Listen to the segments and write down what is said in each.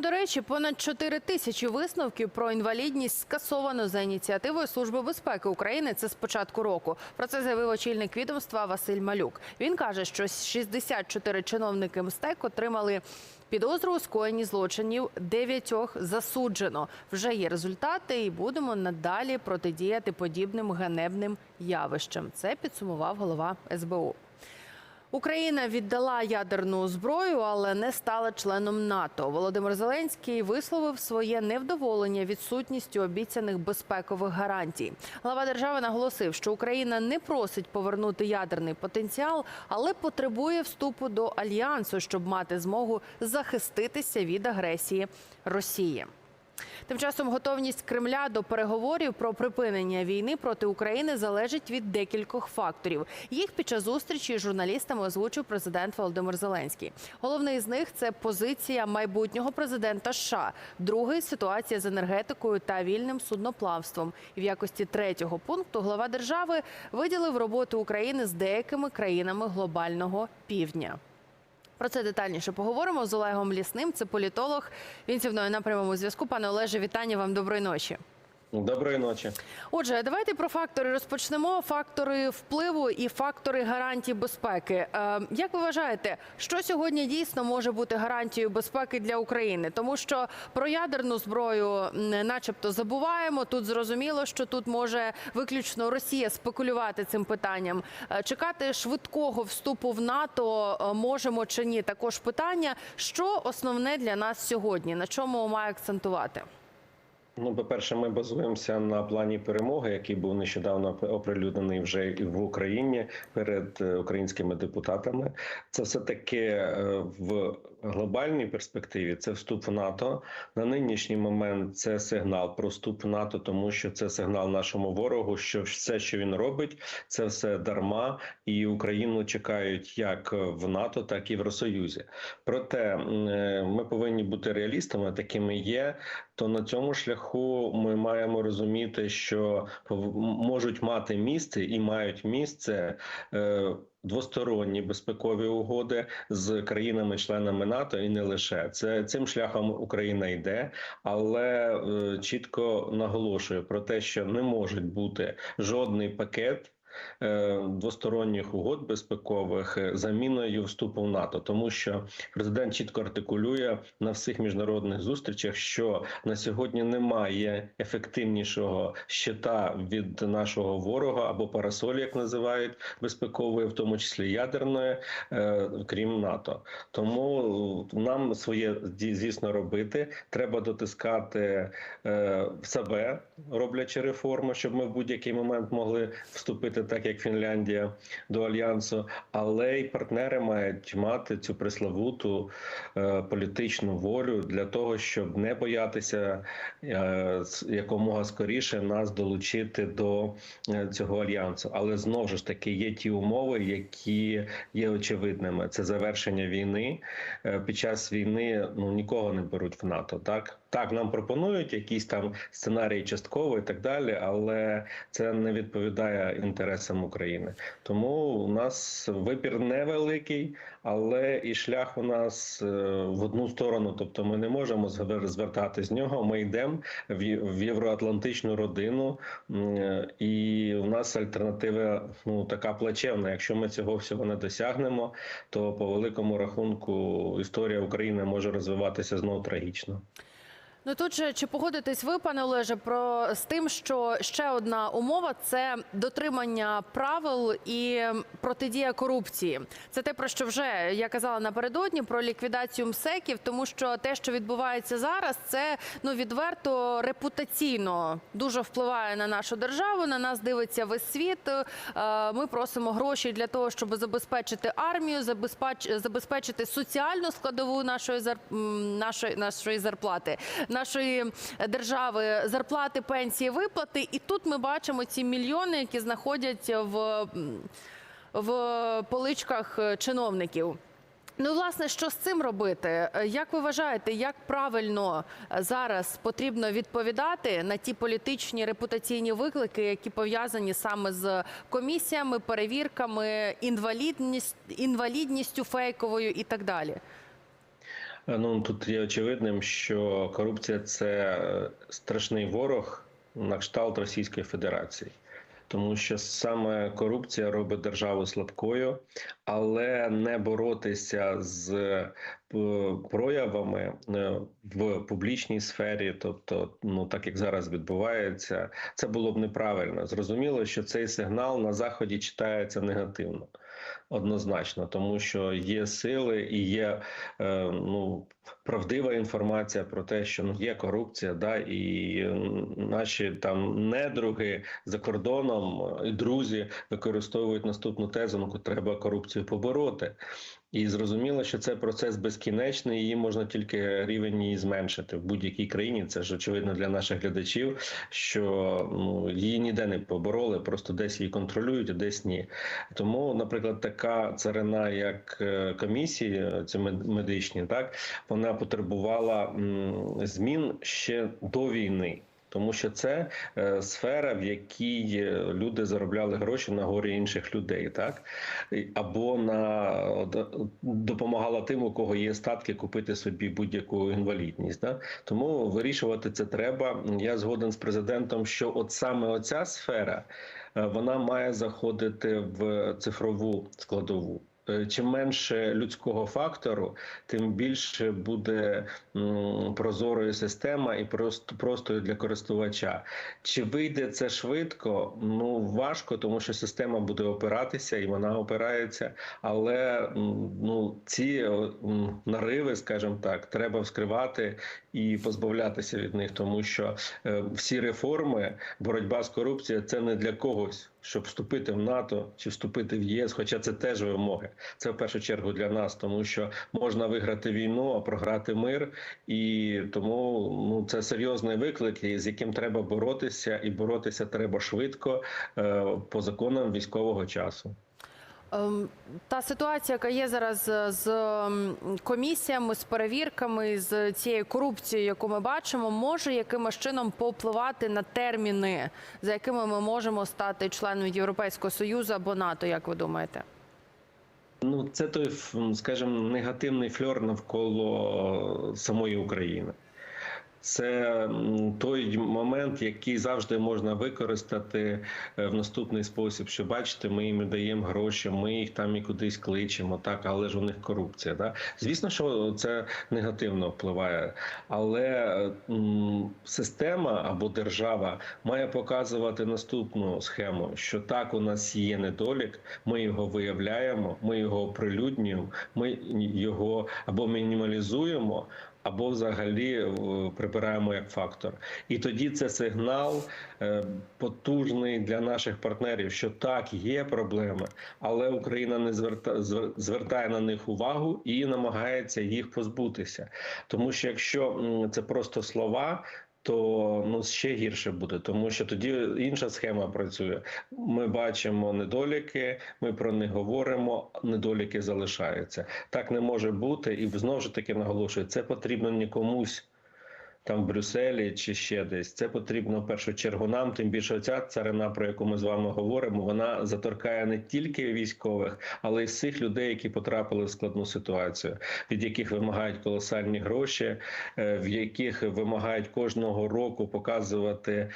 До речі, понад 4 тисячі висновків про інвалідність скасовано за ініціативою Служби безпеки України. Це з початку року. Про це заявив очільник відомства Василь Малюк. Він каже, що 64 чиновники МСТЕК отримали підозру у скоєнні злочинів. Дев'ятьох засуджено. Вже є результати, і будемо надалі протидіяти подібним ганебним явищам. Це підсумував голова СБУ. Україна віддала ядерну зброю, але не стала членом НАТО. Володимир Зеленський висловив своє невдоволення відсутністю обіцяних безпекових гарантій. Глава держави наголосив, що Україна не просить повернути ядерний потенціал, але потребує вступу до альянсу, щоб мати змогу захиститися від агресії Росії. Тим часом готовність Кремля до переговорів про припинення війни проти України залежить від декількох факторів. Їх під час зустрічі з журналістами озвучив президент Володимир Зеленський. Головний з них це позиція майбутнього президента США. Другий ситуація з енергетикою та вільним судноплавством. І в якості третього пункту глава держави виділив роботу України з деякими країнами глобального півдня. Про це детальніше поговоримо з Олегом Лісним. Це політолог. Він зі мною на прямому зв'язку. Пане Олеже, вітання вам. Доброї ночі. Доброї ночі. Отже, давайте про фактори розпочнемо. Фактори впливу і фактори гарантій безпеки. Е, Як ви вважаєте, що сьогодні дійсно може бути гарантією безпеки для України? Тому що про ядерну зброю, начебто, забуваємо. Тут зрозуміло, що тут може виключно Росія спекулювати цим питанням. Е, Чекати швидкого вступу в НАТО е, можемо чи ні? Також питання, що основне для нас сьогодні, на чому має акцентувати? Ну, по-перше, ми базуємося на плані перемоги, який був нещодавно оприлюднений вже в Україні перед е, українськими депутатами. Це все таки е, в глобальній перспективі. Це вступ в НАТО. На нинішній момент це сигнал про вступ в НАТО, тому що це сигнал нашому ворогу, що все, що він робить, це все дарма, і Україну чекають як в НАТО, так і в Євросоюзі. Проте е, ми повинні бути реалістами, такими є. То на цьому шляху ми маємо розуміти, що можуть мати місце і мають місце. Двосторонні безпекові угоди з країнами-членами НАТО і не лише. Це цим шляхом Україна йде, але е, чітко наголошує про те, що не може бути жодний пакет двосторонніх угод безпекових е, заміною вступу в НАТО, тому що президент чітко артикулює на всіх міжнародних зустрічах, що на сьогодні немає ефективнішого щита від нашого ворога або парасолі, як називають безпекової, в тому числі ядерної, е, крім НАТО. Тому нам своє звісно робити. Треба дотискати е, себе, роблячи реформи, щоб ми в будь-який момент могли вступити, так як Фінляндія, до альянсу. Але й партнери мають мати цю пресловуту е, політичну волю для того, щоб не боятися е, якомога скоріше нас долучити до е, цього альянсу. Але знову ж таки є ті умови, які є очевидними. Це завершення війни. Е, Під час війни ну нікого не беруть в НАТО. Так так нам пропонують якісь там сценарії частково і так далі, але це не відповідає інтересам України. Тому у нас вибір невеликий, але і шлях у нас е, в одну сторону. Тобто, ми не можемо звер- звертати з нього. Ми йдемо в євроатлантичну родину, е, і у нас альтернатива ну така плачевна. Якщо ми цього всього не досягнемо, то по великому рахунку історія України може розвиватися знову трагічно. Ну тут же чи погодитесь ви, пане Олеже, про з тим, що ще одна умова це дотримання правил і протидія корупції. Це те, про що вже я казала напередодні про ліквідацію МСЕКів, тому що те, що відбувається зараз, це ну відверто репутаційно дуже впливає на нашу державу. На нас дивиться весь світ. Е, Ми просимо гроші для того, щоб забезпечити армію, забезпеч- забезпечити соціальну складову нашої нашої, нашої зарплати, нашої держави, зарплати, пенсії, виплати. І тут ми бачимо ці мільйони, які знаходять в, в поличках чиновників. Ну, власне, що з цим робити? Як ви вважаєте, як правильно зараз потрібно відповідати на ті політичні репутаційні виклики, які пов'язані саме з комісіями, перевірками, інвалідність, інвалідністю фейковою і так далі? Е, Ну тут є очевидним, що корупція це е, страшний ворог на кшталт Російської Федерації. Тому що саме корупція робить державу слабкою, але не боротися з е, проявами в публічній сфері, тобто, ну так як зараз відбувається, це було б неправильно. Зрозуміло, що цей сигнал на заході читається негативно. Однозначно, тому що є сили і є е, ну правдива інформація про те, що ну є корупція, да і наші там недруги за кордоном і друзі використовують наступну тезу, ну треба корупцію побороти. І зрозуміло, що це процес безкінечний, її можна тільки рівень її зменшити в будь-якій країні. Це ж очевидно для наших глядачів, що ну її ніде не побороли, просто десь її контролюють, а десь ні. Тому, наприклад, така царина, як е, комісії, е, мед- медичні, так вона потребувала змін ще до війни. Тому що це е, сфера, в якій е, люди заробляли гроші на горі інших людей, так або на допомагала тим, у кого є статки, купити собі будь-яку інвалідність. Да? Тому вирішувати це треба. Я згоден з президентом, що от саме оця сфера е, вона має заходити в цифрову складову. Е, Чим менше людського фактору, тим більше буде прозорою система і просто простою для користувача. Чи вийде це швидко? Ну важко, тому що система буде опиратися і вона опирається. Але ну ці нариви, скажімо так, треба вскривати і позбавлятися від них, тому що е, всі реформи, боротьба з корупцією це не для когось. Щоб вступити в НАТО чи вступити в ЄС, хоча це теж вимоги. Це в першу чергу для нас, тому що можна виграти війну, а програти мир, і тому ну це серйозний виклик, з яким треба боротися, і боротися треба швидко е, по законам військового часу. Ем, Та ситуація, яка є зараз е, з ем, комісіями, з перевірками, з цією корупцією, яку ми бачимо, може якимось чином повпливати на терміни, за якими ми можемо стати членом Європейського союзу або НАТО, як ви думаєте? Ну, це той, скажімо, негативний фльор навколо самої України. Це той момент, який завжди можна використати е, в наступний спосіб. Що бачите, ми їм даємо гроші, ми їх там і кудись кличемо, так, але ж у них корупція. Да? Звісно, що це негативно впливає, але м, система або держава має показувати наступну схему: що так, у нас є недолік, ми його виявляємо, ми його оприлюднюємо, ми його або мінімалізуємо. Або взагалі е, прибираємо як фактор, і тоді це сигнал е, потужний для наших партнерів, що так є проблеми, але Україна не зверта звертає на них увагу і намагається їх позбутися. Тому що якщо це просто слова. То ну ще гірше буде, тому що тоді інша схема працює. Ми бачимо недоліки, ми про них говоримо. Недоліки залишаються. Так не може бути, і знову ж таки наголошую, це потрібно не комусь. Там в Брюсселі чи ще десь це потрібно в першу чергу нам. Тим більше ця царина, про яку ми з вами говоримо, вона заторкає не тільки військових, але й всіх людей, які потрапили в складну ситуацію, від яких вимагають колосальні гроші, е, в яких вимагають кожного року показувати.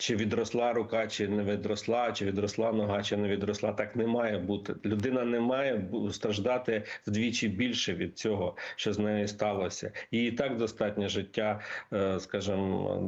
Чи відросла рука, чи не відросла, чи відросла нога, чи не відросла. Так не має бути. Людина не має страждати вдвічі більше від цього, що з нею сталося. Їй і так достатнє життя, е, скажімо,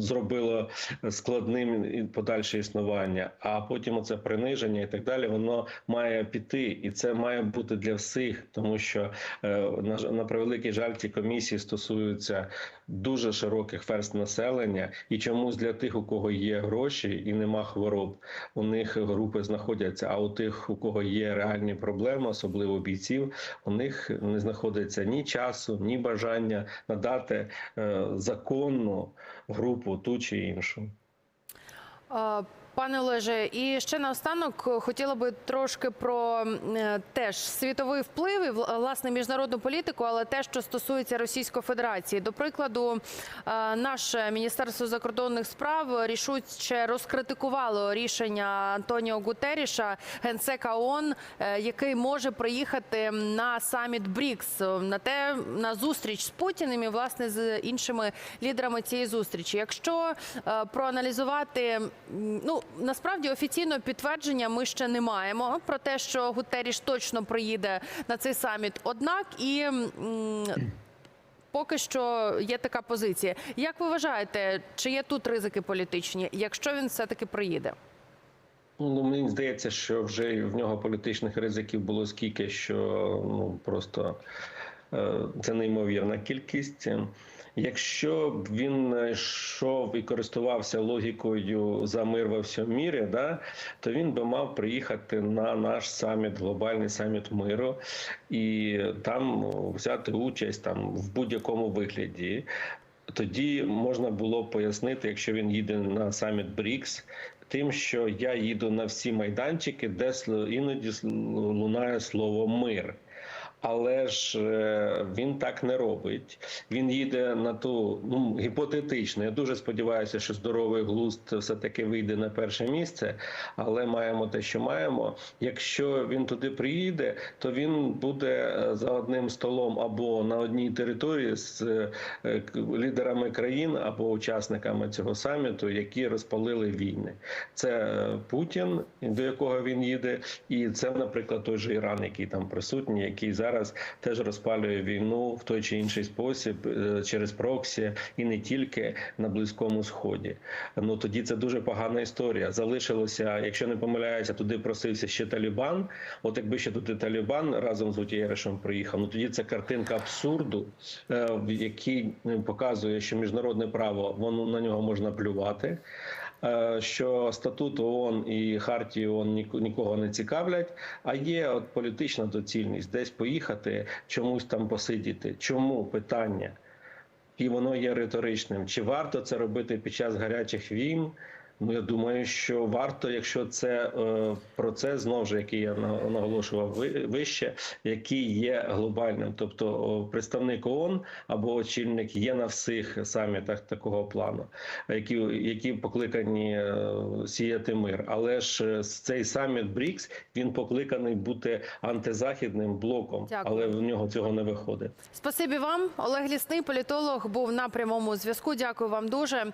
зробило складним подальше існування. А потім оце приниження і так далі, воно має піти, і це має бути для всіх, тому що е, на превеликий жаль, ці комісії стосуються дуже широких верст населення, і чомусь для тих, у кого є гроші і нема хвороб, у них групи знаходяться. А у тих, у кого є реальні проблеми, особливо бійців, у них не знаходиться ні часу, ні бажання надати е, законну групу ту чи іншу. Е, Пане Олеже, і ще наостанок хотіла би трошки про е, теж світовий вплив і власне міжнародну політику, але те, що стосується Російської Федерації. До прикладу, е, наше міністерство закордонних справ рішуче розкритикувало рішення Антоніо Гутеріша, генсека ООН, е, який може приїхати на саміт БРІКС на те на зустріч з Путіним і власне з іншими лідерами цієї зустрічі. Якщо е, проаналізувати, ну насправді офіційного підтвердження ми ще не маємо про те, що Гутеріш точно приїде на цей саміт. Однак і поки що є така позиція. Як ви вважаєте, чи є тут ризики політичні, якщо він все таки приїде? Ну, мені здається, що вже в нього політичних ризиків було скільки, що ну просто е, це неймовірна кількість. Якщо б він йшов і користувався логікою за мир во всьому мірі, да, то він би мав приїхати на наш саміт, глобальний саміт миру, і там взяти участь там в будь-якому вигляді. Тоді можна було пояснити, якщо він їде на саміт БРІКС, тим, що я їду на всі майданчики, де іноді лунає слово мир. Але ж е, він так не робить. Він їде на ту ну гіпотетично. Я дуже сподіваюся, що здоровий глузд все таки вийде на перше місце. Але маємо те, що маємо. Якщо він туди приїде, то він буде е, за одним столом або на одній території з е, лідерами країн або учасниками цього саміту, які розпалили війни. Це Путін, до якого він їде, і це, наприклад, той же Іран, який там присутній, який зараз теж розпалює війну в той чи інший спосіб е, через проксі, і не тільки на близькому сході. Ну тоді це дуже погана історія. Залишилося, якщо не помиляюся, туди просився ще Талібан. От якби ще туди Талібан разом з Гутєришем приїхав, ну тоді це картинка абсурду, е, в якій е, показує, що міжнародне право воно на нього можна плювати. Е, Що статут ООН і Хартії ООН ніко- нікого не цікавлять, а є от політична доцільність десь поїхати, чомусь там посидіти. Чому питання? І воно є риторичним. Чи варто це робити під час гарячих війн? Ну я думаю, що варто, якщо це е, процес знову ж який я на- наголошував ви- вище, який є глобальним, тобто представник ООН або очільник є на всіх самітах такого плану, які, які покликані е, сіяти мир. Але ж е, цей саміт БРІКС він покликаний бути антизахідним блоком, Дякую. але в нього цього не виходить. Спасибі вам, Олег Лісний, політолог, був на прямому зв'язку. Дякую вам дуже.